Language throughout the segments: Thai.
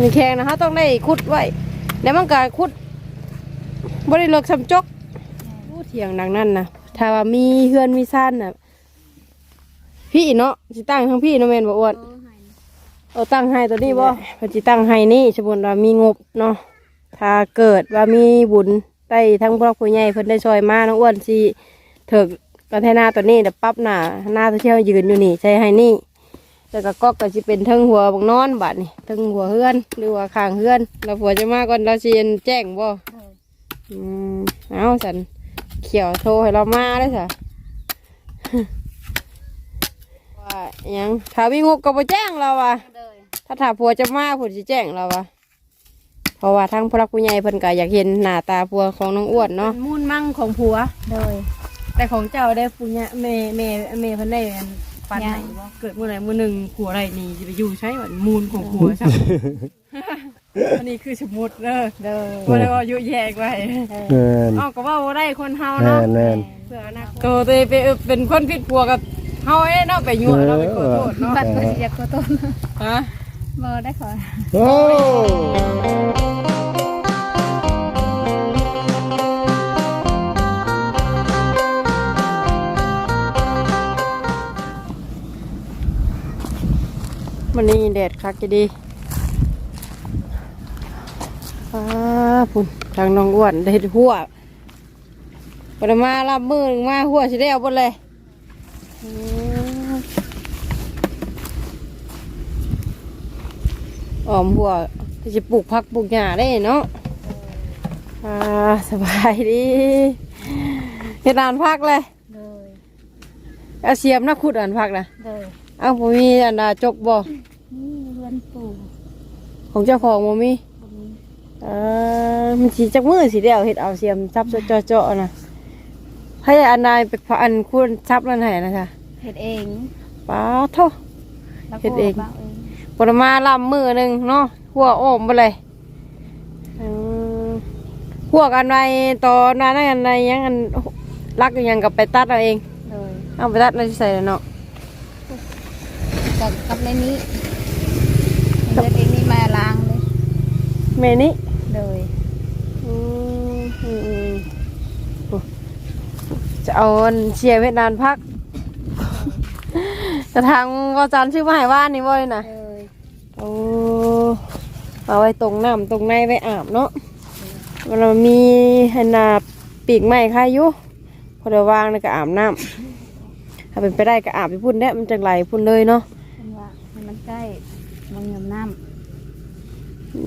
มีแข้งนะฮะต้องได้ขุดไว้แล้วมันก็ขุดบ่ได้เลิกสำจกอู้เถียงดังนั้นนะถ้าว่ามีเฮือนมีซ่านน่ะพี่เนาะสิตั้งทั้งพี่เนาะแมนบ่อ้วนเอาตั้งให้ตัวนี้บ่เพิ่นสิตั้งให้นี่สมมุติว่ามีงบเนาะถ้าเกิดว่ามีบุญได้ทั้งพวกผู้ใหญ่เพิ่นได้ช่วยมาน้องอ้วนสิถึกกันให้หน้าตัวนี้เดี๋ยวปรับหน้าหน้าตัวเที่ยวยืนอยู่นี่ใช้ให้นี่ แล้วก็ก๊อกก็สิเป็นเทั้งหัวบักนอนบัดนี่เทั้งหัวเฮือนหรือว่าข้างเฮือนแล้วผัวจะมาก่อนเราสิแจ้งบ่อืมเอาสันเขียวโทรให้เรามาได้สะว่าอิหยังถ้ามีงบก็บ่แจ้งเราว่ะถ้าถาผัวจะมาผัวจะแจ้งเราวะเพราะว่าทั้งพระผู้ใหญ่เพิ่นก็อยากเห็นหน้าตาผัวของน้องอ้วนเนาะมูลมั่งของผัวโดยแต่ของเจ้าได้ผู้ใหญ่แม่แม่แม่เพิ่นได้อัน ปันยังไหนบ่เกิดเมื่อไหร่มื้อหนึงผัวไรนี่สิไปอยู่ใช้ว่ามูลของผัวใช่ อันนี้คือสมมุติเด้อโดยบ่ได้ว่าอายุแยกไว้แม่นเอ้าก็ว่าบ่ได้คนเฮาแม่เนาะนแม่น เพื่ออนาคตก็ตัวไปเป็นคนผิดผัวกับเฮาเอ้เนาะไปยั่วเนาะไปขอโทษเนาะบัตรก็สิอยากขอโทษฮะ บ่ได้ขอ โอ้ มันนี่แดดคักจะดีอ้าพุ่นทางน้องอ้วนได้หัวปรมารับมือหนึ่งมาหัวสิได้เอาบนเลยอืมออมหัวจะปลูกพักปลูกหญ้าได้เนาะอ่าสบายดีเฮ็ดอ่านพักเลยโดยเอาเสียมนะขุดอ่านพักนะโดย เอาผมมีอันดาจกบ่นี่เรือนปู่ของเจ้าของบ่มีบ่มีเออมันสีจักมือสีเดียวเห็ดเอาเสียมซับเจาะเจาะๆนะให้อันนายไปพาอันคุณซับนั่นให้นะคะเฮ็ดเองป้าโทแล้วก็เฮ็ดเองบ้าเองปรมาลำมือหนึ่งเนาะหัวโอมไปเลยอืมหัวกอันในตอนนั้นอันในยังอันรักอยู่ยังกับไปตัดเอาเองโดยเอาไปตัดในใส่แล้วเนาะ กับกับในนี้เฮ็ดเองนี่มาล้างเลยเมนี่โดยอืมอืมอืมโอ้จะเอาอันเชียร์เวียดนามพักกระทางวาจันชื่อมาใหายว่านนี่บ่อยนะโดยโอ้เอาไว้ตรงน้ำตรงในไว้อาบเนาะมันมีให้นาปีกไม้ค่ายอยู่พอเดี๋ยววางแล้วก็อาบน้ำถ้าเป็นไปได้ก็อาบไปพุ่นได้มันจังไหลพุ่นเลยเนาะเพิ่นว่า ให้มันใกล้มันยอมน้ำอื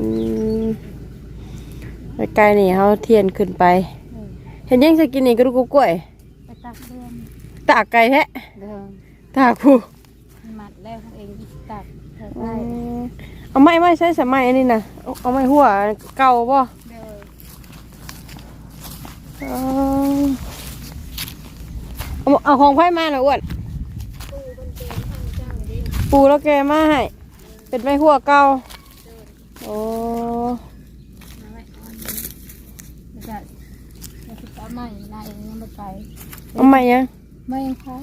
มไกลๆนี่เขาเทียนขึ้นไป เออเห็นยังจะกินนี่ก็ดูกกล้วยไปตักเรือนตากไก่แท้เดิมตากผู้มัดแล้วเขาเองตักเธออืได้มเอาไม้ไม้ใช้สมัยอันนี้นะเอาเอาไม้หัวเก่าบ่โดยเอาเอาเอาของไผ่มาหน่อยอ้วน ปูแล้วแกมาให้เป็นไม้หัวเก่าโอ้มาไว้เอาอันนี้แล้วก็แล้วก็เอาใหม่นายเองยังไม่ไปเอาไม้ยังไม่ยังใช้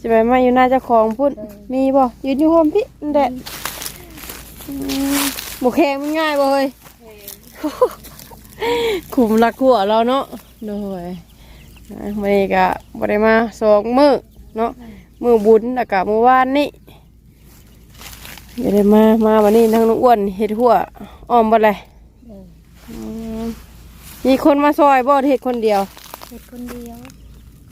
จะไปไม้อยู่หน้าเจ้าของพุ่นเออมีบ่ยืนอยู่โฮมพี่นั่นแหละอืมบุแข็งมันง่ายบ่เฮ้ยขุมรักหัวเราเนาะโดยอะวันนี้ก็บ่ได้มาสองมื้อเนาะมื้อบุญแล้วก็มื้อวานนี้ อย่าได้มา มาวันนี้ทั้งน้องอ้วนเฮ็ดหัวอ้อมบ่เลยเอออืมมีคนมาซอยบ่เฮ็ดคนเดียวเฮ็ดคนเดียว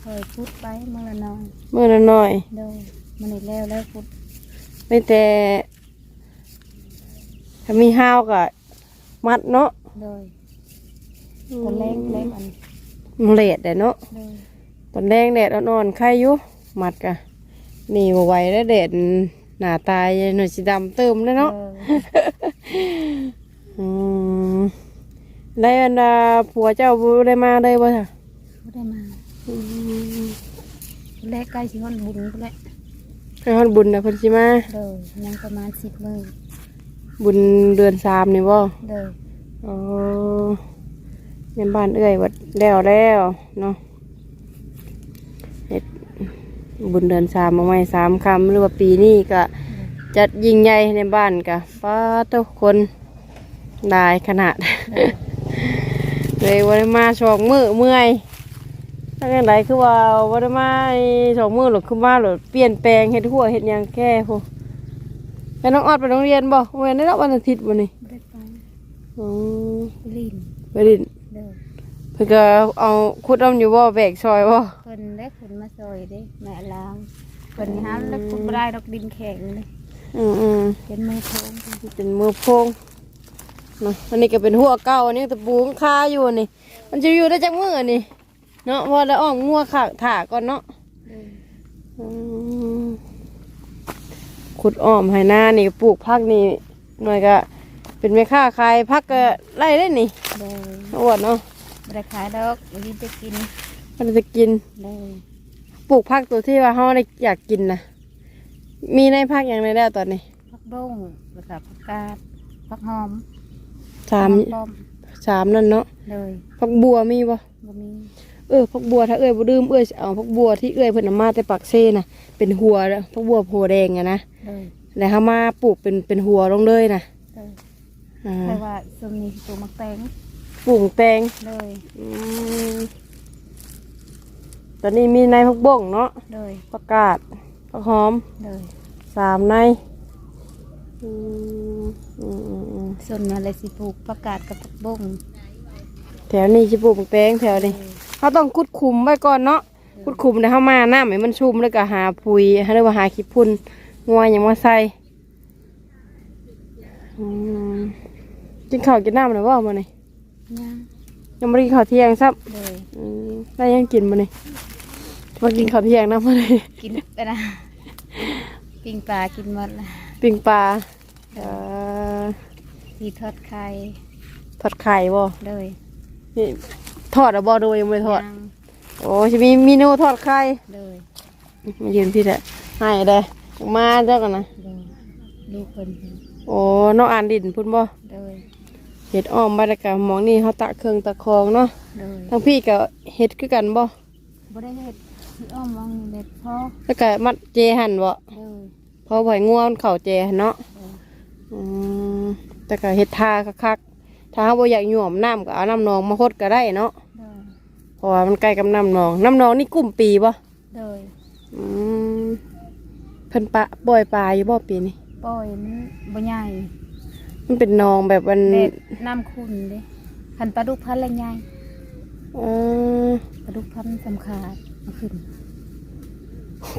เคยพูดไปเมื่อละน้อยมื้อละน้อยโดยมันนี่แล้วแล้วพูดไม่แต่ถ้ามีห้าวก็มัดเนาะโดยตอนแรกแรกอันมันเลดได้เนาะโดยตอนแดงแดดอ่อนๆไข่อยู่มัดกะนี่บ่ไหวแล้วแดด หน้าตายหน่อยสีดำเติมเลยเนาะอออืมได้อันดาผัวเจ้าบ่ได้มาเลยบ่จ้ะบ่ได้มาแรกใกล้สิฮอดบุญพุ่นแหละไปฮอดบุญนะเพิ่นสิมาโดยยังประมาณ10มื้อบุญเดือนสามนี่บ่โดยอ๋อในบ้านเอื้อยวัดแล้วแล้วเนาะเฮ็ด บุญเดือนสามมาใหม่สามคำหรือว่าปีนี้ก็จัดยิ่งใหญ่ในบ้านกะป้าทุกคนได้ขนาด เลยวันมาสองมือเมื่อยถ้าอย่างไรคือว่าวันมาสองมือหรือคือมาหรือเปลี่ยนแปลงเฮ็ดหัวเฮ็ดหยังแค่พอไปน้องออดไปโรงเรียนบ่เวันนี้รับวันอาทิตย์วันนี้บ่ได้ไปอืมลินไปดินเด้อเพิ่นก็เอาขุดเอาอยู่บ่แบกซอยบ่เพิ่นได้ขึ้นมาซอยเด้แม่ล้างเพิ่นหาแล้วคุณบ่ได้ดอกดินแข็งเลยอืมอืมเป็นมือโค้งเป็นมือโพงเนาะอันนี้ก็เป็นหัวเก่าอันนี้ตะปูมันคาอยู่อันนี่ มันจะอยู่ได้จักมืออันนี่เนาะพอได้อ้อมงัวขากถาก่อนเนาะเด้ออืมขุดอ้อมให้หน้านี่ปลูกพักนี่หน่อยก็ เป็นแม่ค้าขายพักก็ไล่ได้นี่เด้ออวดเนาะ บ่ได้ขายดอกบ่ได้จะกินมันจะกินเด้อปลูกพักตัวที่ว่าเขาได้อยากกินนะมีในพักอย่างไรได้ตอนนี้ผักบ้งแล้วก็ผักกาดผักหอมสามผักป้อมสามนั่นเนาะเลยพักบัวมีบ่บ่มีเออพักบัวถ้าเอ้ยบ่ดื่มเอ้ยสิเอาพักบัวที่เอ้ยเพิ่นเอามาแต่ปักเซ่น่ะเป็นหัวเด้อพักบัวโพแดงอะนะเลยแล้วเฮามาปลูกเป็นเป็นหัวลงเลยน่ะเลยอ่าแต่ว่าซุมนี้ตัวมักแตง ปลูกแตงเลยอืมตอนนี้มีในพักบ่งเนาะเลยผักกาดผักหอมเลยสามในอืมอืมอืมอืมส่วนอะไรสิปลูกผักกาดกับผักบ้งแถวนี้จะปลูกแตงแถวนี้เขาต้องคุดคุมไว้ก่อนเนาะคุดคุมเดี๋ยวเขามาน้ำให้มันชุ่มแล้วก็หาปุ๋ยหรือว่าหาขี้พุ่นงัวอย่างมาใส่อืมกินข้าวกินน้ำหรือว่ามาเนี่ย ย่างยังไม่ได้กินข้าวเที่ยงซับเลยอืมได้ยังกินมาเนี่ยมากินข้าวเที่ยงนะมาเนี่ยกินไปนะปิ้งปลากินหมดละปิ้งปลาเอ่อทีทอดไข่ทอดไข่บ่เลยนี่ทอดอะบ่โดยยังไม่ได้ทอดย่างโอ้จะมีเมนูทอดไข่เลยมายืนพี่แหละให้ได้มาเจ้ากันนะเลยลูกคนเห็นโอ้น้องอ่านดินพุ่นบ่เลย เห็ดอ้อมบรรยากาศหมองนี่เขาตะเครื่องตะคองเนาะเลยทั้งพี่ก็เห็ดคือกันบ่บ่ได้เห็ดที่อ้อมวางเด็ดพ่อแล้วก็มัดเจหันบ่เลยพอไผ่ง่วงเข่าเจหันเนาะเลยอืมแต่ก็เห็ดทาคักๆถ้าเขาบ่อยากหย่วมน้ำก็เอาน้ำนองมาฮดก็ได้เนาะเลยเพราะว่ามันใกล้กับน้ำนองน้ำนองนี่กุ้มปีบ่เลยอืมเพิ่นปะปล่อยปลาอยู่บ่ปีนี้ปล่อยมันบ่ใหญ่ มันเป็นนองแบบมันเด็ดน้ำขุ่นเด้คันปลาดุกพันธุ์ละใหญ่เออปลาดุกพันธุ์สำคัญมาขึ้น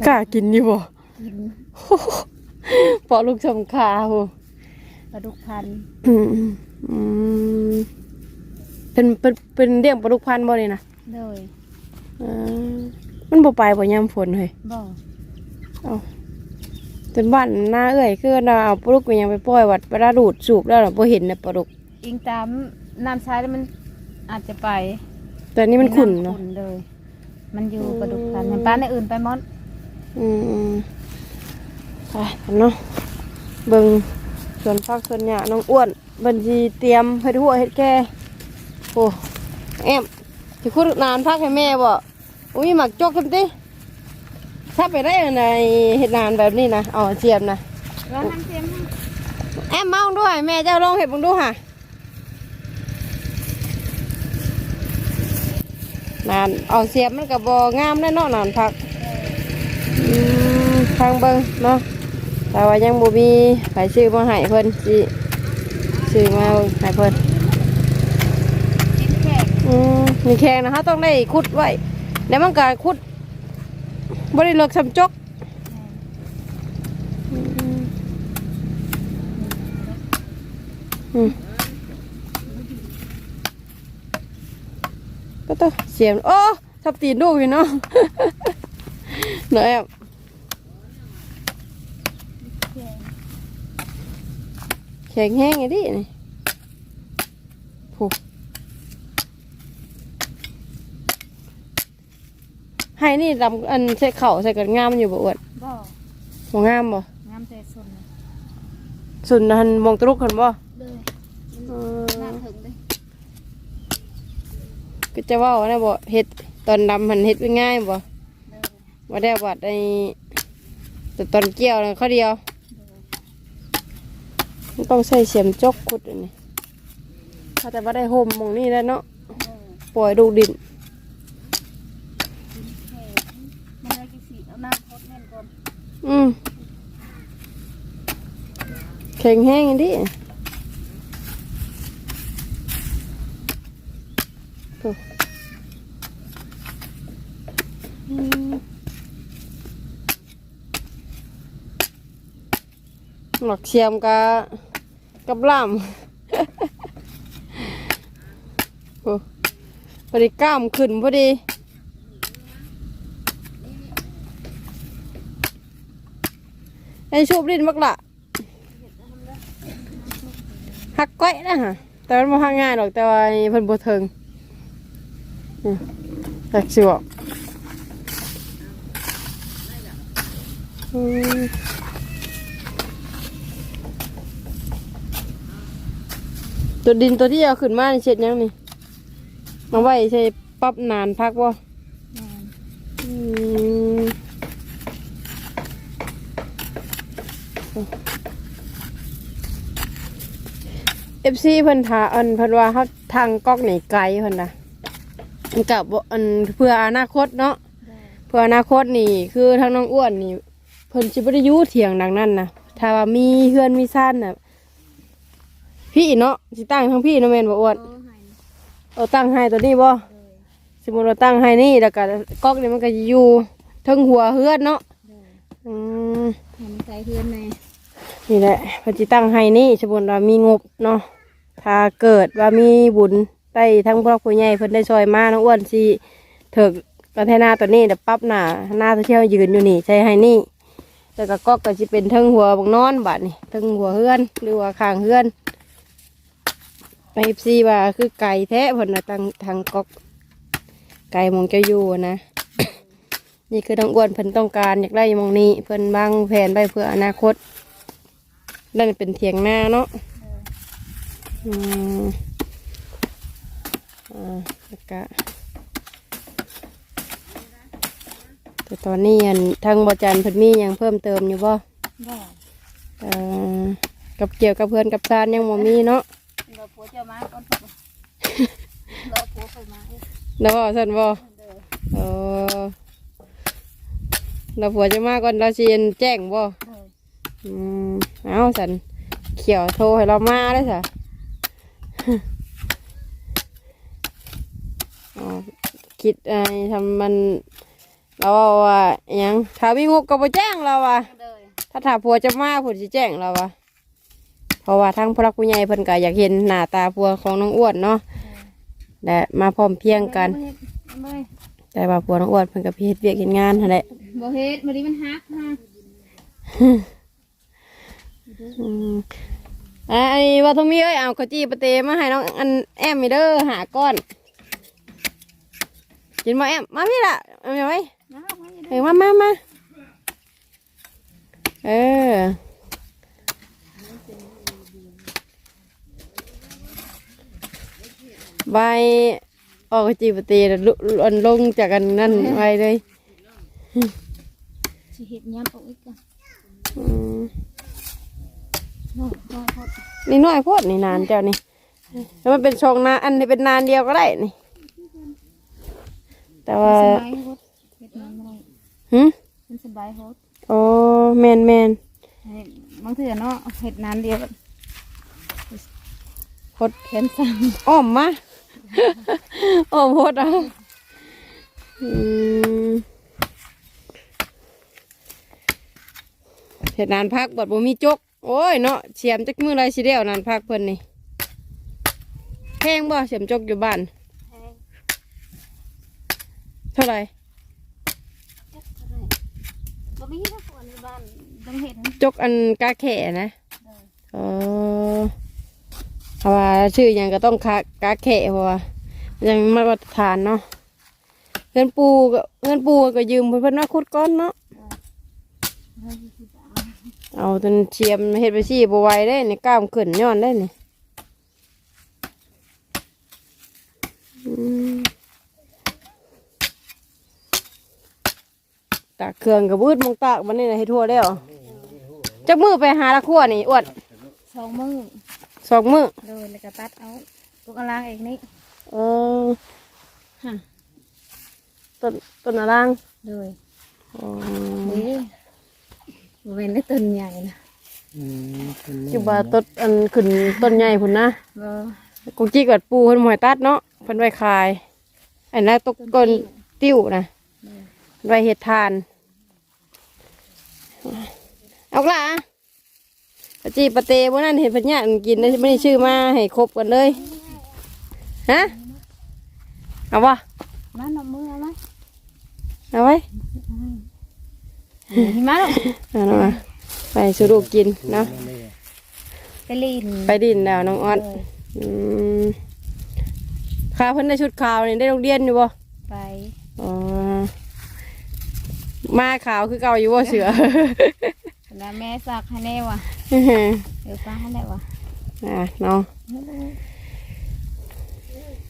กล้ากินอยู่บ่กินปอลูกสำคาโหปลาดุกพันธุ์อืมอืมเป็นเป็นเป็นเลี้ยงปลาดุกพันธุ์บ่นี่นะเลยอ่ามันบ่ไปบ่ยามฝนเฮ้ยบ่เอา จนบ้านหน้าเอ้ยคือเราเอาปลาดุกไปยังไปปล่อยวัดเวลาดูดสูบแล้วน่ะบ่เห็นน่ะปลาดุกอิงตามน้ำใช้แล้วมันอาจจะไปแต่นี่มันขุ่นเนาะขุ่นเลย มันอยู่ปลาดุกพันธุ์มันปลาในอื่นไปหมดอืมอืมไปกันเนาะเบิ่งส่วนฟักส่วนหญ้าน้องอ้วนบัญชีเตรียมเฮ็ดหัวเฮ็ดแก่โอ้แอมสิคุดนานพักให้แม่บ่อุ้ยหมักจกกันติ ถ้าไปได้ในเฮ็ดนานแบบนี้นะเอาเทียมนะแล้วน้ำเทียมแอมเมาด้วย แม่เจ้าลองเห็ดมึงดูค่ะนานเอาเสียบมันกับบงามแน่นอนนานพักอืมทางเบิงเนาะแต่ว่ายังบ่มีไปซื้อมาให้เพิ่นสิซื้อมาเบิ่งให้เพิ่นกินแค่อืมมีแข้งนะคะต้องได้คุดไว้แล้วมันก็คุด บ่ได้เลิกสำจกก็ต้องเสียงโอ้ทับตีนลูกอยู่เนาะเนาะแอบแข็งแห้งไงดินี่ผูก ให้นี่ลำอันใส่เข่าใส่กันงามอยู่บ่อวดบ่บ่งามบ่งามแต่ส่วนน่ะสุนหันมองตะลุกหันบ่เลยเออน้ำถึงเลยก็จะเว่านะบ่เฮ็ดตอนดำหันเฮ็ดง่ายบ่เลยว่าได้วัดไอ้แต่ตอนเกี่ยวน่ะเขาเดียวมันต้องใส่เสียมจกขุดอันนี้เขาแต่ว่าได้ห่มหมองนี่แล้วเนาะปล่อยดูดินมันได้กี่สีเอาน้ำทดแม่นก่อน อืมแข็งแห้งดิโอ้อืมหมักเชียมกับกับล่ามโอ้พอดีกล้ามขึ้นพอดี ไอ้ชูบดินมักละหักก้อยนะฮะแต่มันบ่หักง่ายหรอกแต่ว่าไอ้เพิ่นบ่เทิงนี่หักสิบอกอืมตัวดินตัวที่เอาขึ้นมานี่เช็ดยังนี่มาไว้ใช่ปรับนานพักบ่แม่น อืม เอฟซีเพิ่นถาอันเพิ่นว่าเขาทางก๊อกไหนไกลเพิ่นนะมันกับบ่อันเพื่ออนาคตเนาะได้เพื่ออนาคตนี่คือทางน้องอ้วนนี่เพิ่นสิบ่ได้อยู่เถียงดังนั้นนะถ้าว่ามีเฮือนมีซ่านน่ะพี่เนาะสิตั้งทั้งพี่เนาะแม่นบ่อ้วนโอ้ให้เอาตั้งให้ตัวนี้บ่เลยสมมุติเราตั้งให้นี่แล้วก็ก๊อกนี่มันก็สิอยู่เทั้งหัวเฮือนเนาะเลยอืม เห็นใจเพื่อนแม่นี่แหละเพอจิตั้งให้นี่สมมุติว่ามีงบเนาะถ้าเกิดว่ามีบุญได้ทั้งพ่อผู้ใหญ่เพิ่นได้ช่วยมาน้องอ้วนสิเถิกกันให้หน้าตัวนี้เดี๋ยวปั๊บหน้าหน้าตัวเที่ยวยืนอยู่นี่ใช้ให้นี่แล้วก็ก็ก็จะเป็นเทั้งหัวบักนอนบัดนี่เทั้งหัวเฮือนหรือว่าข้างเฮือนไปซีว่าคือไก่แท้เพิ่นะตั้งทางก๊อกไก่มองเจ้าอยู่นะ นี่คือน้องอ้วนเพิ่นต้องการอยากได้หมองนี้เพิ่นวางแผนไว้เพื่ออนาคตนั่นเป็นเถียงหน้าเนาะอืมอ่าแล้วก็แต่ตอนนี้อันทางบอจันเพิ่นมีหยังเพิ่มเติมอยู่บ่ได้เอ่อกับเกี่ยวกับเพื่อนกับซานยังบ่มีเนาะเราผัวจะมาก่อนผัวเราผัวไปมาเด้อแล้วบ่ซั่นบ่เด้อเออ เราผัวจะมาก่อนเราสิแจ้งบ่เด้ออืมเอาสันเขียวโทรให้เรามาได้สะอ๋อคิดอะไรทำมัน เราเอาว่าอิหยังถ้ามีงบก็บ่แจ้งเราว่ะเด้อถ้าถาผัวจะมาผัวจะแจ้งเราว่ะเพราะว่าทั้งพระผู้ใหญ่เพิ่นก็อยากเห็นหน้าตาผัวของน้องอ้วนเนาะและมาพร้อมเพรียงกันบ่เฮ็ดบ่เฮ็ด แต่ว่าผัวน้องอ้วนเพิ่นก็เฮ็ดเวียกเฮ็ดงานนั่นแหละบ่เฮ็ดมื้อนี้มันฮักฮะอืมอ่าไอ้ว่าทงมีเอ้ยเอาข้าวจี้ปะเตมาให้น้องอันแอมมีเด้อหาก้อนกินมาแอมมาพี่ละเอาไปไว้น้าไว้เออมามามาเออใบ ออกข้าวจี้ปะเตแล้วลุอันลงจากกันนั่นไว้เลยสิเฮ็ดยำเอาอีกกันอืมโอ้โหโทษนี่น้อยโพดนี่นานเจ้านี่แล้วมันเป็นช่องนานอันนี้เป็นนานเดียวก็ได้นี่ แต่ว่าสบายโฮดเฮ็ดมันบ่ได้หึมันสบายโฮดโอ้แมนแมนเฮ็ดบางเทื่อเนาะเฮ็ดนานเดียวโพดแขนสั่นอ้อมมา อ้อมโพดเอาอืมเห็ดนานพักบดบ่มีจก โอ้ยเนาะเสียมจักมือไรสิเดียวนานพักเพิ่นนี่แพงบ่เสียมจกอยู่บ้านแพงเท่าไหร่จักเท่าไหร่บ่มีนะคนในบ้านต้องเฮ็ดให้จกอันกาแข่นะเด้อเออ เพราะว่าชื่อยังก็ต้องคากาแข่เพราะว่ายังมาตรฐานเนาะเงินปูก็เงินปูก็ยืมเพิ่อนมาขุดก้อนเนาะเอาจนเชียมเฮ็ดไปซี่บไหวได้นี่กล้ามขึ้นย้อนได้นี่อืมตากเครื่องกับบืดมงตากมันนี่นะให้ทั่วแล้วจักมือไปหาละขั้วนี่อวนสองมือ สองมือโดยแล้วก็ตัดเอาปลูกอะไรเองนี่เออฮะต้นต้นอะไรางเลยอ๋อนี่บ่เป็นได้ต้นใหญ่นะอืมเพิ่นอยู่บ่าต้นอันขึ้นต้นใหญ่พุ่นนะบ่กูจี้กัดปูเพิ่นหมวยตัดเนาะเพิ่นไว้ขาย อันนั้นตกก้นติ้วนะเพิ่นไว้เฮ็ดทาน เอาละ ปะจีปะเตบ่นั่นเห็นเพิ่นย่างกินได้ไม่ได้ชื่อมาให้ครบกันเลยฮะเอาบ่มาหนอมือเอาไหมเอาไว้หิมะลูกเอาเนาะไปสู่ลูกกินเนาะนั่นเลยไปลีนไปดินดาวน้องออดเลยอืมข้าเพิ่นได้ชุดขาวนี่ได้โรงเรียนอยู่บ่ไปอ๋อมาขาวคือเก่าอยู่บ่เสือ แล้วแม่สักให้แน่วะเดี๋ยวป้าให้แน่วะอะเนาะ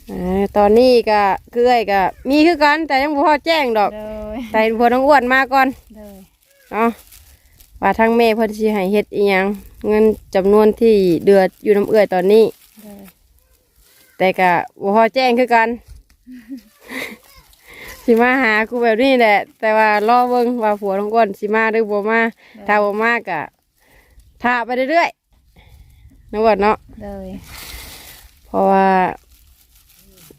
อ่าตอนนี้ก็เกลือยก็มีคือกันแต่ยังบ่พอแจ้งดอกเลยแต่พอน้องอ้วนมาก่อนเลยเนาะว่าทางแม่เพิ่นสิให้เฮ็ดอีหยังเงินจำนวนที่เดือดอยู่น้ำเอื้อยตอนนี้เลยแต่ก็บ่พอแจ้งคือกัน สิมาหากูแบบนี้แหละ แต่ว่ารอเบิ่งว่าผัวน้องอ้วนสิมาหรือบ่มาถ้าบ่มาก็ท่าไปเรื่อยๆน้องอ้วนเนาะเลยเพราะว่า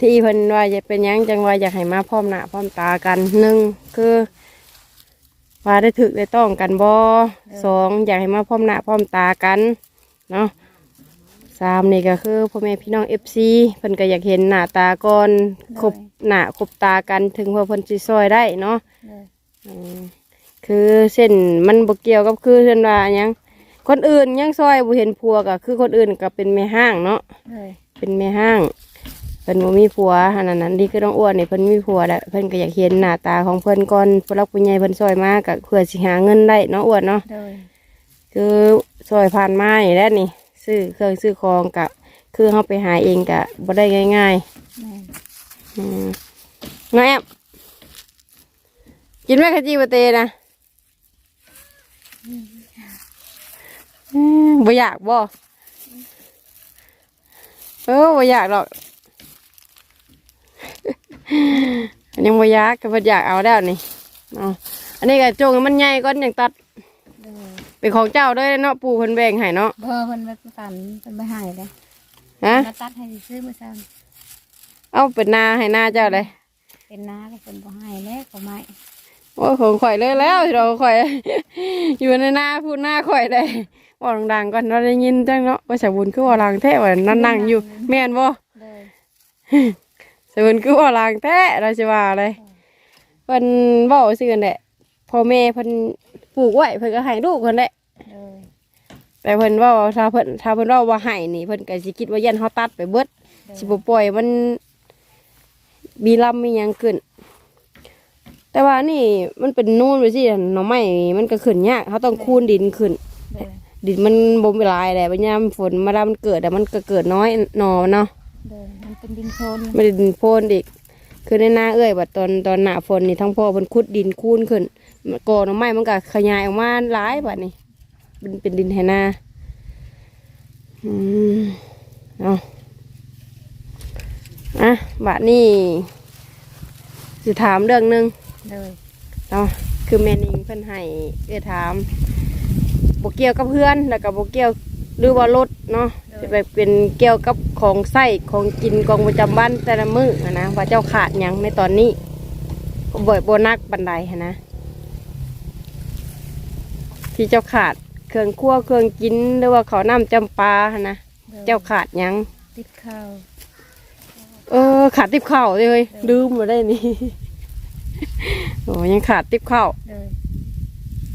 ที่เพิ่นว่าจะเป็นหยังจังว่าอยากให้มาพร้อมหน้าพร้อมตากันหนึ่งคือ ว่าได้ถึกได้ต้องกันบ่สองอยากให้มาพร้อมหน้าพร้อมตากัน เนาะ สามนี่ก็คือพ่อแม่พี่น้องเอฟซีเพิ่นก็อยากเห็นหน้าตาก่อนครบหน้าครบตากันถึงว่าเพิ่นสิซอยได้เนาะเลยอืมคือเส้นมันบ่เกี่ยวกับคือเส้นว่าหยังคนอื่นยังซอยบ่เห็นผัวก็คือคนอื่นก็เป็นแม่ห้างเนาะเลยเป็นแม่ห้างเพิ่นบ่มีผัวขนาดนั้นดีคือน้องอ้วนนี่เพิ่นมีผัวแล้วเพิ่นก็อยากเห็นหน้าตาของเพิ่นก่อนผู้รักผู้ใหญ่เพิ่นซอยมาก็เพื่อสิหาเงินได้เนาะอ้วนเนาะเลยคือซอยผ่านมานี่แหล้วนี่ ซื้อเครื่องซื้อของก็คือเฮาไปหาเองก็บ่ได้ง่ายแม่ๆอืมน้องแอมกินไหมขจีบะเตนะอืมบ่อยากบ่เออบ่อยากหรอกอันยังบ่อยากก็บ่อยากเอาแล้วนี่เอาอันนี้ก็จงให้มันใหญ่ก่อนอย่างตัดเลย เป็นของเจ้าด้วยเนาะปู่เพิ่นแบ่งให้เนาะเบอร์เพิ่นไปตันเพิ่นไปหายเลยฮะมาตัดให้ซื้อมาซ้เอาเป็นนาให้หน้าเจ้าเลยำเป็นน้าก็เป็นบ่ใหายแล้วก็ไม่โอ้ยของข่อยเลยแล้วเราข่อย อยู่ในหน้าพูดหน้าข่อยได้บอกดังๆก่อนเราได้ยินจังเนาะว่าสาวบุญคือว่าลางแท้ว่านั่นนั่งอยู่ แม่นบ่เลยสาวบุญคือว่าลางแท้เราสิว่าอะไรเพิ่นเว้าซื่อกันแหละ พ่อแม่เพิ่นปลูกไว้เพิ่นก็ให้ลูกเพิ่นแหละเลยแต่เพิ่นเว่าถ้าเพิ่นถ้าเพิ่นเว่าว่าให้นี่เพิ่นก็สิคิดว่ายันเฮาตัดไปเบิดสิบ่ปล่อยมันมีลำมีหยังขึ้น แต่ว่านี่มันเป็นนูนไปสิหน่อไม้มันก็ขึ้นยากเขาต้องคูนดินขึ้นเลยดินมันบ่มีหลายแหละบัดยามฝนมาแล้วมันเกิดแต่มันก็เกิดน้อยหนอมันเนาะเลยมันเป็นดินโคลนไม่ได้ดินโพนอีก คือในหน้าเอ้ยบัดตอนตอนหน้าฝนนี่ทั้งพ่อเพิ่นขุดดินคูนขึ้น ก่อหน่อไม้มันก็ขยายออกมาหลายบัดนี้เป็นเป็นดินไหนาอืมเอาอะบัดนี้สิถามเรื่องหนึงเลยเนาะคือแม่นิงเพิ่นให้เอื้อถามบกเกี่ยวกับเพื่อนแล้วก็บกเกี่ยวหรือว่ารถเนาะจะไปเป็นเกี่ยวกับของใส้ของกินกองประจำบ้านแต่ละมื้ออะนะว่าเจ้าขาดหยังในตอนนี้บ่อยโบนักบันไดหั้นนะ ที่เจ้าขาดเครื่องครัวเครื่องกินหรือว่าเขาวน้ำจำปาหั้นนะเจ้าขาดหยัง ติดข้าวเออ ขาดติบข้าวเลยเฮ้ยลืมมาได้นี่ โอ้ยังขาดติบข้าวเลย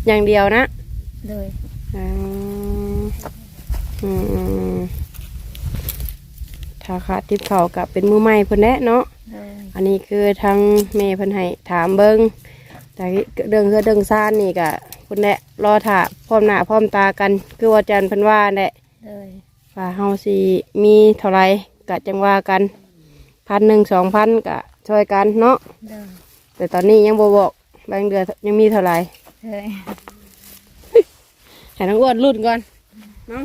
อย่างเดียวนะ เลย อืมอืมถ้าขาดทิพเขากับเป็นมือใหม่เพิ่นแน่เนาะ เลย อันนี้คือทางเมย์เพิ่นให้ถามเบิง แต่เรื่องเคือเรื่องซ่านนี่กะเพิ่นแน่รอถ่าพร้อมหน้าพร้อมตากัน คือว่าอาจันเพิ่นว่าแหละเลยว่าเฮาสิมีเท่าไหรกะจังว่ากันพันหนึ่งสองพันกะช่วยกันเนาะเลยแต่ตอนนี้ยังบ่บอกบางเดือนยังมีเท่าไหรเลยให้น้องอ้วนรุ่นก่อนเนาะ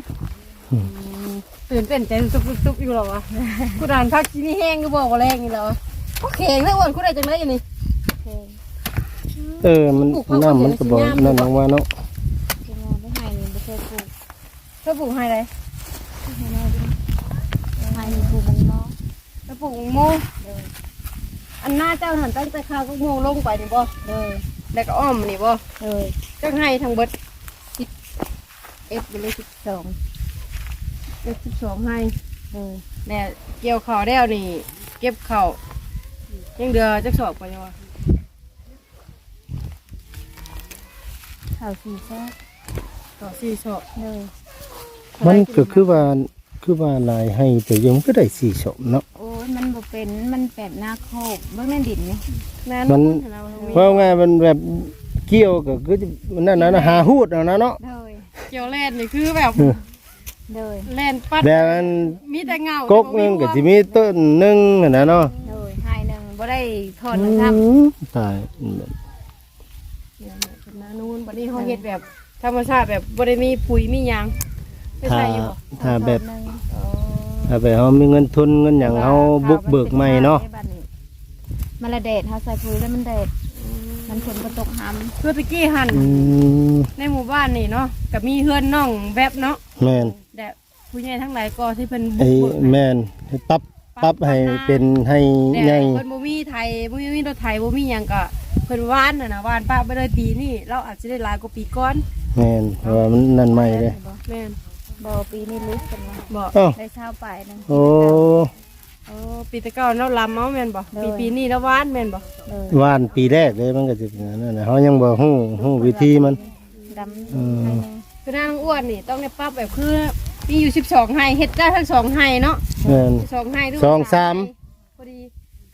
ตื่นเต้นใจตุบตุบตุบอยู่หรอวะกูดานพักที่นี่แห้งก็บอกว่าแรงนี่แล้วก็แข็งแล้วอ้วนกูได้จังไรอันนี้ เพลงเออ มันปลูกผักน้ำมันก็บอกสวยงามนั่นออกมาเนาะที่งานไม่ให้นี่ไม่เคยปลูกถ้าปลูกให้ไรให้แม่ดูให้ปลูกมังน้องถ้าปลูกโมงเลยอันหน้าเจ้าหันตั้งแต่ข้าวก็โมงลงไปนี่บ่เลยแล้วก็อ้อมนี่บ่เลยจังให้ทางเบิดสิบเอฟไปเลยสิบสองเอฟสิบสองให้เลยแล้วเกี่ยวข้าวแล้วนี่ เก็บข้าวยังเดือจักสอบไปยังวะ ข้าวสีฟ้าต่อสี่สอบเลยมันก็คือว่าคือว่าลายให้แต่ยังก็ได้สี่ศพเนาะโอ้ยมันบ่เป็นมันแบบหน้าโคกเบิ่งแม่นดินนี่แม่มันเพราะไงมันแบบเกี่ยวก็คือมันนั่นนะหาหูดเอานะเนาะเลยเกี่ยวแล่นนี่คือแบบเลยแล่นปัดแบบมันมีแต่เงากกหนึงก็สิมีต้นหนึงนั่นนะเนาะเลยให้หนึ่งบ่ได้ถอนมันทอืมตายเนี่ยเป็ นนานูนบัดนี้เขาเฮ็ดแบบธรรมชาติแบบบ่ได้มีปุ๋ยมีหยังไม่ถ้าใช่อยู่บ่ำถ้าแบบถอนหนึ่งอ๋อถ้าแบบเฮามีเงินทุนเงินหยังเฮาบุกเบิกใหม่เนาะมันละเดดเฮาใส่ปุ๋ยแล้วมันเดดมันฝนก็ตกหำคือตะกี้หันอืมในหมู่บ้านนี่เนาะก็มีเฮือนน้องแวบเนาะแม่นแต่ผู้ใหญ่ทั้งหลายก็ที่เพิ่นบุไอ้กเบิกให้แม่นให้ปรับปรับให้เป็นให้แต่ใหญ่ เพิ่นบ่มีไทยบ่มีรถไทยบ่มีหยังก็เพิ่นว่านน่ะนะว่านป้าไปเลยปีนี้เราอาจจะได้หลายกว่าปีก่อนแม่นเพราะว่ามันนั่นใหม่เลยแม่นบ่ปีนี้ลึกกันว่าบ่อ้าวได้เช้าไปหนึงโอ้โอ้ปีแตะเก่าเราลำเอาแม่นบ่เลยปีปีนี้เราว่านแม่นบ่เลยว่านปีแรกเลยมันก็จะเป็นอย่างนั้นนะเขายังบ่ฮู้ฮู้วิธีมันดำอืมให้หนึ่งคือนางอ้วนนี่ต้องได้ปรับแบบคือมีอยู่12ไห้เฮ็ดได้ทั้งสองไห้เนาะแม่น สองไห้ด้วยสองสาม พอดี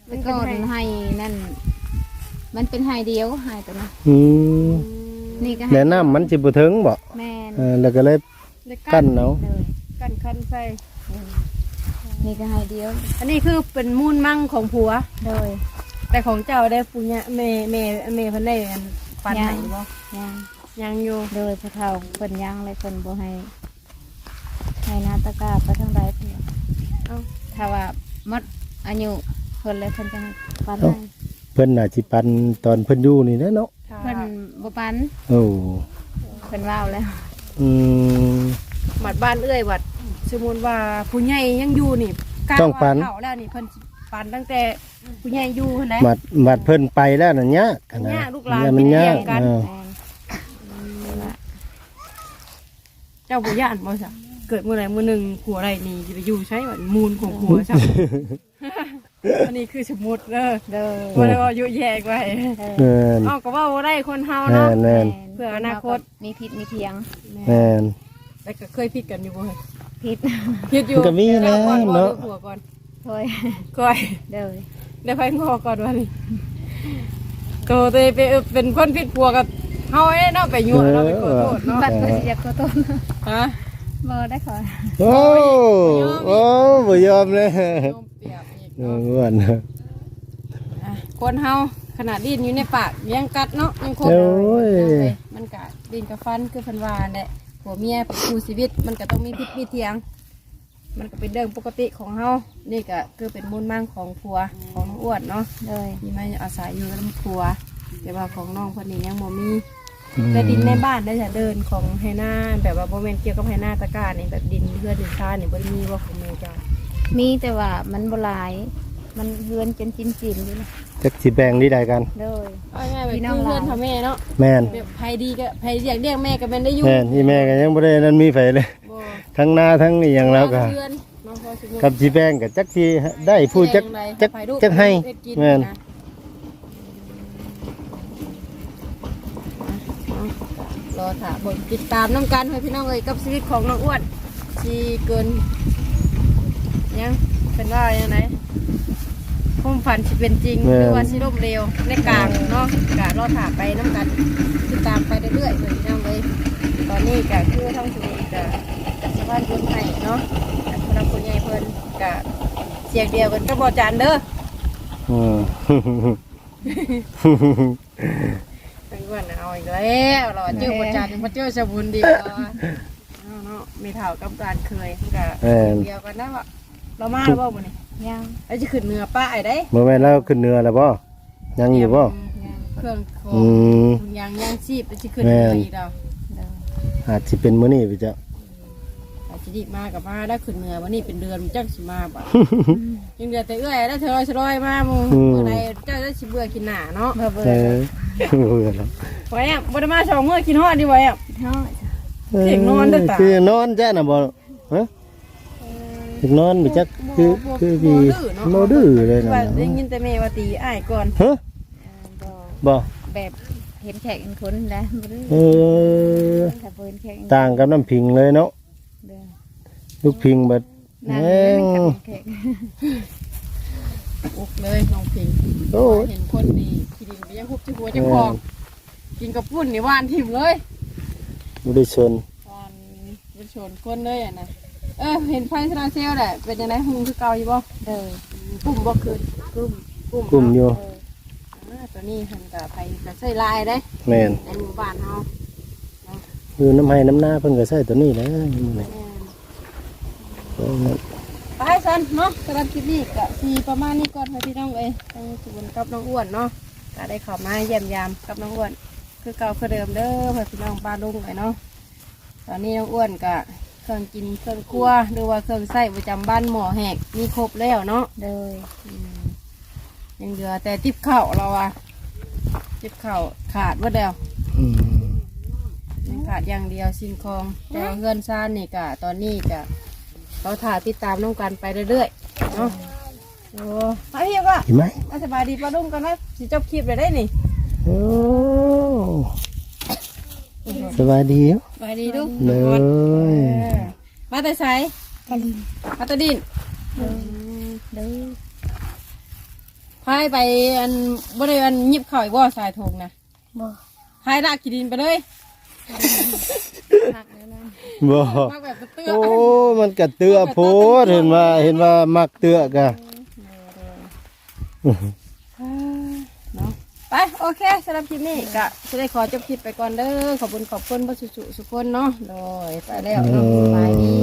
แต่ก่อนให้นั่น มันเป็นให้เดียวให้ตัวนั้นอืมนี่ก็แนะให้นํมันสิบ่ถึงบ่แม่นเออแล้วก็เลยได้กั้นเอาเลยกันคันใส่นี่ก็ให้เดียวอันนี้คือเป็นมูลมั่งของผัว เลยแต่ของเจ้าได้ปุญญะเมเมเมเพันได้อันปันไหนบ่ยังยังอยู่เลยพระเฒ่าเพิ่นยังเลยเพิ่นบ่ให้ให้นาตะกร้าไปทางใดเพิ่นว่าเอ้าถ้าว่าหมดอายุเพิ่นเลยเพิ่นจะให้ปันให้เพิ่นน่ะสิปันตอนเพิ่นอยู่นี่แหละเนาะถ้าเพิ่นบ่ปันโอ้เพิ่นว่าวแล้วอืมบัดบ้านเอื้อยบัดสมมุติว่าผู้ใหญ่ยังอยู่นี่กล้าต้องปันว่าเฒ่าแล้วนี่เพิ่นสิปันตั้งแต่ผู้ใหญ่อยู่หั่นแหละบัดบัดเพิ่นไปแล้วนั่นยากขนาดยากลูกหลานมันยากเป็นเลี้ยงกันเออแม่นเจ้าบ่ย่านบ่ซะเกิดมื้อใดมื้อหนึงผัวใดนี่สิไปอยู่ใช้บัดมูลของผัวซะ อันนี้คือสมมุติเด้อเด้อบ่ได้ว่าอยู่แยกไว้แม่นเอ้าก็เว่าบ่ได้คนเฮาแม่เนาะ นแม่นเพื่ออนาคต มีผิดมีเถียงแม่น แต่ก็เคยผิดกันอยู่บ่เฮ้ยผิดผิดอยู่มันก็มีนะดี๋ยวก่อนเนาะบ่ผัวก่อนโอยก่อยเด้อได้ไปงอก่อนวันนี้ก็ตัวเองเป็นเป็นคนผิดผัวกับเฮาเอ้เนาะไปยั่วเนาะไปขอโทษเนาะบัดก็สิอยากขอโทษฮะบ่ได้ขอ โอ้โอ้บ่ยอมเลย โยมเปรียบอีก เอเนาะออ้วนอะคนเฮาขนาดดิ้นอยู่ในปากยังกัดเนาะยังคงโอ้ยเอาไปมันก็ดิ้นกับฟันคือเพันวาแหละผัวเมียเป็นคู่ชีวิตมันก็ต้องมีพิษมีเทียง มันก็เป็นเรื่องปกติของเฮานี่ก็คือเป็นมูลมั่งของผัวของน้องอ้วนเนาะเลยที่มาอาศัยอยู่กับผัว แต่ว่าของน้องคนนี้ยังบ่มีแต่ดินในบ้านได้จะเดินของไฮนาแบบว่าโมเมนเกี่ยวกับไฮนาตะกร้านี่แบบดินเพื่อนดินชานี่บ่ได้มีว่าของเมย์จ้า มีแต่ว่ามันบ่หลาย มันเฮือนจนจินจินๆอยู่นะจักสิแบ่งดีได้กันเลยเอาง่ายๆแบบพี่น้อง คือเพื่อนหลานทำแม่เนาะแม่นแบบใครดีก็ใครอยากเรียกแม่ก็เป็นได้อยู่แม่นที่แม่ก็ยังบ่ได้นั่นมีไฟเลย บ่ทั้งหน้าทั้งนี่หยังแล้วก็เพื่อนน้องพอสิกับสิแบ่งก็จักสิได้ผู้จักจักจักให้แม่นรอถาบนติดตามน้ำกันให้พี่น้องเอ้ยกับชีวิตของน้องอ้วนที่เกิน ยังเป็นว่าอย่างไรความฝันสิเป็นจริงแม่น หรือว่าสิล่มเร็วในกลางเนาะกะรอถาไปน้ำกันติดตามไปเรื่อยๆเลยพี่น้องเลยตอนนี้กะคือท่องสุริกะสะพานบุญให้เนาะอันพนักคนใหญ่เพิ่นกะเสียงเดียวกันก็บอจานเด้ออืมเป็นว่าเอาอีกแล้วเราเจอบอจานมาเจอสบุญดีกว่าเอาเนาะนาะไม่เท่ากับการเคยมันก็แม่นเดียวกันได้ว่า เรามาแล้วบ่มื้อนี้ยังแล้วจะขึ้นเหนือป้าไอ้ได้บ่แม่นแล้วขึ้นเหนือแล้วบ่ยังอยู่บ่ยังเครื่องของอืมยางยางชีพแล้วจะขึ้นเหนือแม่นอีกดอกเดินอาจสิเป็นมื้อนี้พี่เจ้าอาจจะดีมากับมาได้ขึ้นเหนือวันนี้เป็นเดือนมันจังสิมาบ่ยังเดือนแต่เอื้อยได้เธอร้อยร้อยมาหมู่มื้อใดเจ้าจะสิเบื่อกินหน้าเนาะเบื่อเบื่เอออเบื่อแล้วไว้อะบ่ได้มาสองมื้อกินฮอดดีไว้อะเท่าเสียงนอนเด้อตาคือนอนจ้ะน่ะบ่ฮะ เสียงนอนพี่จักคือคือพี่บ่ดื้อเลยคือนะว่าได้ยินแต่แม่ว่าตีอ้ายก่อนฮะบ่บ่แบบเห็นแขกเป็นคนแล้วบ่ได้เออถ้าเพิ่นแขกต่างกับน้ำพิงเลยเนาะเดินลูกพิงเบัดนั่นแหเลยงกับแขกอุกเลยน้องพิงโอ้ยเห็นคนดีขี้ดินไปยังคุบจิหัวจังพองกินกับปุ้นนี่หวานถิ่มเลยบ่ได้ชนหวานเป็นชนคนเลยอะนะ เออเห็นไฟสลาเซลล์แหละเป็นยังไงหุงคือเก่าอยู่บ่เดินกลุ่มบ่คืนกลุ่มกลุ่มกลุ่มอยู่ เอ่าตัวนี้เพิ่นก็ไปก็ใส่ลายได้แม่นในหมู่บ้านเฮาอยู่น้ำให้น้ำหน้าเพิ่นก็ใช้ตัวนี้แหละมื้อนี้แม่นโอ้นั่นไปซันเนาะสำหรับคลิปนี้ก็สีประมาณนี้ก่อนค่ะพี่น้องเอ้ยทั้งสุนกับน้องอ้วนเนาะก็ได้เข้ามาเยี่ยมยามกับน้องอ้วน คือเก่าคือเดิมเด้อค่ะพี่น้องป้าลุงเลยเนาะตอนนี้น้องอ้วนก็ เครื่องกินเครื่องครัวหรือว่าเครื่องใส้ประจำบ้านหมอแหกมีครบแล้วเนาะเดินอืมยังเหลือแต่ติบเข่าวเราอะติบเข่าวขาดว่าเดียวอืมยังขาดอย่างเดียวสิ่งของแต่ว่าเงินซ่านนี่กะตอนนี้กะเราถ่ายติดตามน้องกันไปเรื่อยๆเนาะโอ้ไปเฮียก็เห็นไหมอะสบายดีป้าลุงกันนะสิจบคลิปเลยได้นี่ โอ้ สบายดีอยู่สบายดีดูเลยเออมาแต่ไสกันดินมาแต่ดินเดินเดินพายไปอันบริเวณยิบเข่าวอีกว่าสายทงนะบ่พายลากขีดินไปเลยหักแล้วนะบ่มากแบบเตื้อโอ้ มันกะเตือโพดเห็นว่าเห็นว่ามักเตือกะเนาะ ไปโอเคสำหรับคลิปนี้ก็จะได้ขอจบคลิปไปก่อนเด้อขอบคุณขอบคุณพระสุสุสุคนเนาะโดยไปแล้วเนาะบายดี